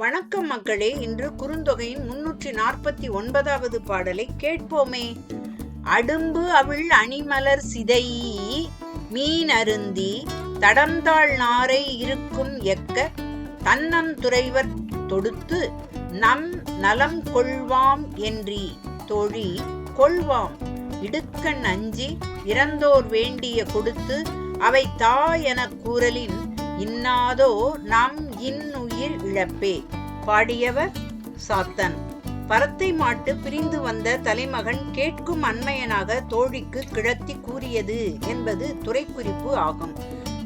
வணக்கம் மக்களே. இன்று குறுந்தொகையின் முன்னூற்றி நாற்பத்தி ஒன்பதாவது பாடலை கேட்போமே. அடும்பு அவிழ் அணிமலர் சிதை மீன் அருந்தி தடந்தாள் நாரை இருக்கும் எக்க தன்னம் துறைவர் தொடுத்து நம் நலம் கொள்வாம் என்றி தொழி கொள்வாம். இடுக்கண் அஞ்சி இறந்தோர் வேண்டிய கொடுத்து அவை தா என கூறலின் இன்னாதோ நாம் இன்னுயிர் இழப்பே. பாடியவர் சாத்தன். பரத்தை மாட்டு பிரிந்து வந்த தலைமகன் கேட்கும் அண்மையனாக தோழிக்கு கிழத்தி கூறியது என்பது துறைக்குறிப்பு ஆகும்.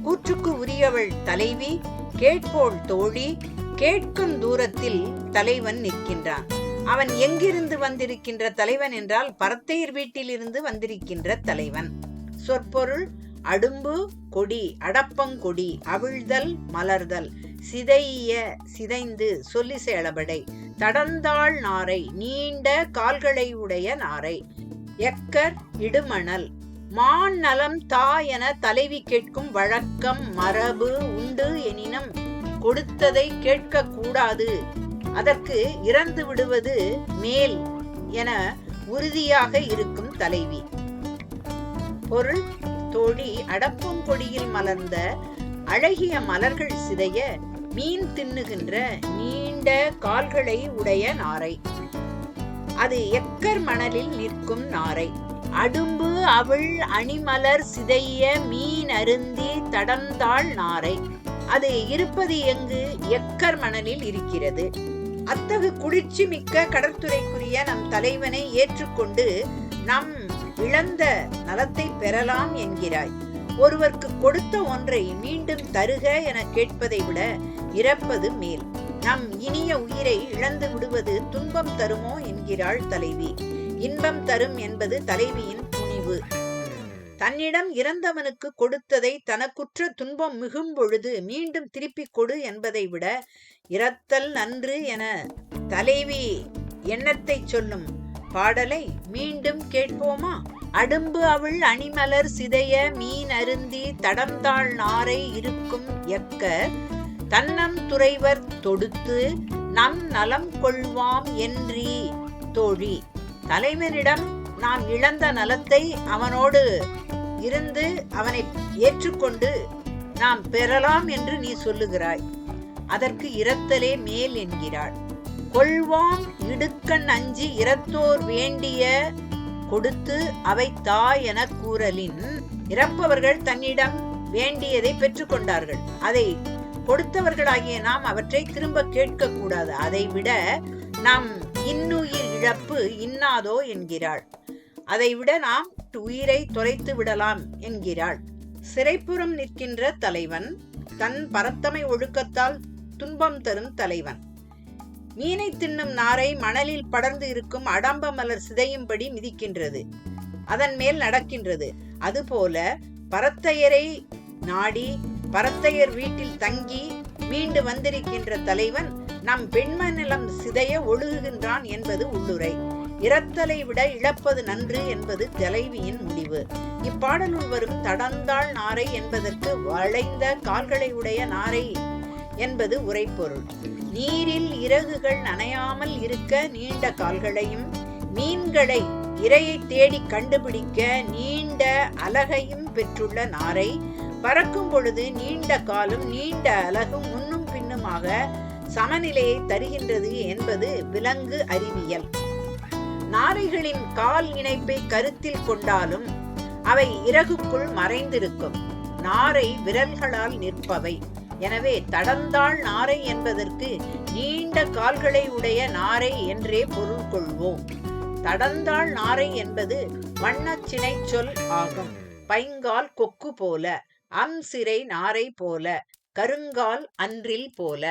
கூற்றுக்கு உரியவள் தலைவி கேட்போள் தோழி கேட்கும் தூரத்தில் தலைவன் நிற்கின்றான். அவன் எங்கிருந்து வந்திருக்கின்ற தலைவன் என்றால் பரத்தையர் வீட்டிலிருந்து வந்திருக்கின்ற தலைவன். சொற்பொருள் அடும்பு கொடி அடப்பங்கொடி அவிழ்தல் மலர்தல் சிதைய சிதைந்து சொல்லி சேளபடை தடந்தாள் நாரை நீண்ட கால்களை உடைய நாரை எக்கர் இடுமணல் மான் நலம் தா என தலைவி கேட்கும் வழக்கம் மரபு உண்டு எனினும் கொடுத்ததை கேட்க கூடாது. அதற்கு இறந்து விடுவது மேல் என உறுதியாக இருக்கும் தலைவி. பொருள் தோழி அடப்பம் கொடியில் மலர்ந்த அழகிய மலர்கள் சிதைய மீன் தின்னுகின்ற நீண்ட கால்களை உடைய நாரை. அது எக்கர் மணலில் நிற்கும் நாரை. அடும்பு அவள் அணிமலர் சிதைய மீன் அருந்தி தடந்தாள் நாரை. அது இருப்பது எங்கு? எக்கர் மணலில் இருக்கிறது. அத்தகு குளிர்ச்சி மிக்க கடற்துறைக்குரிய நம் தலைவனை ஏற்றுக்கொண்டு நம் இழந்த நலத்தை பெறலாம் என்கிறாய். ஒருவருக்கு கொடுத்த ஒன்றை மீண்டும் தருக என கேட்பதை விட இறப்பது மேல். நம் இனிய உயிரை இழந்து விடுவது துன்பம் தருமோ என்கிறாள் தலைவி. இன்பம் தரும் என்பது தலைவியின் துணிவு. தன்னிடம் இறந்தவனுக்கு கொடுத்ததை தனக்குற்ற துன்பம் மிகும் பொழுது மீண்டும் திருப்பிக் கொடு என்பதை விட இரத்தல் நன்று என தலைவி எண்ணத்தை சொல்லும். பாடலை மீண்டும் கேட்போமா? அடும்பு அவள் அணிமலர் சிதைய மீன் அருந்தி தடம்தாள் நாரை இருக்கும் எக்க தன்னம் துறைவர் தொடுத்து நம் நலம் கொள்வாம் என்றி. தோழி தலைவரிடம் நாம் இழந்த நலத்தை அவனோடு இருந்து அவனை ஏற்றுக்கொண்டு நாம் பெறலாம் என்று நீ சொல்லுகிறாய். அதற்கு இரத்தலே மேல் என்கிறாள். கொள்வாம் இடுக்கண் அஞ்சி இறத்தோர் வேண்டிய கொடுத்து அவை தாய் என கூறலின். இறப்பவர்கள் தன்னிடம் வேண்டியதை பெற்றுக்கொண்டார்கள் அதை கொடுத்தவர்களாகிய நாம் அவற்றை திரும்ப கேட்க கூடாது அதை விட நாம் இன்னுயிர் இழப்பு இன்னாதோ என்கிறாள். அதை விட நாம் உயிரை தொலைத்து விடலாம் என்கிறாள். சிறைப்புறம் நிற்கின்ற தலைவன் தன் பரத்தமை ஒழுக்கத்தால் துன்பம் தரும் தலைவன். மீனை தின்னும் நாரை மணலில் படர்ந்து இருக்கும் அடம்ப மலர் சிதையும்படி மிதிக்கின்றது. அதன் மேல் நடக்கின்றது. அதுபோல பரத்தையரை நாடி பரத்தையர் வீட்டில் தங்கி மீண்டு வந்திருக்கின்ற தலைவன் நம் பெண்மநிலம் சிதைய ஒழுகுகின்றான் என்பது உள்ளுரை. இறத்தலை விட இழப்பது நன்று என்பது தலைவியின் முடிவு. இப்பாடலுள் வரும் தடந்தாள் நாரை என்பதற்கு வளைந்த கால்களை உடைய நாரை என்பது உரைப்பொருள். நீரில் இறகுகள் நனையாமல் இருக்க நீண்ட கால்களையும் மீன்களை இரையை தேடி கண்டுபிடிக்க நீண்ட அலகையும் பெற்றுள்ள நாரை பறக்கும் பொழுது நீண்ட காலும் நீண்ட அலகும் முன்னும் பின்னுமாக சமநிலையை தருகின்றது என்பது விலங்கு அறிவியல். நாரைகளின் கால் இணைப்பை கருத்தில் கொண்டாலும் அவை இறகுக்குள் மறைந்திருக்கும். நாரை விரல்களால் நிற்பவை. எனவே தடந்தாள் நாரை என்பதற்கு நீண்ட கால்களை உடைய நாரை என்றே பொருள் கொள்வோம். தடந்தாள் நாரை என்பது வண்ணச்சினை சொல் ஆகும். பைங்கால் கொக்கு போல அம் சிறை நாரை போல கருங்கால் அன்றில் போல.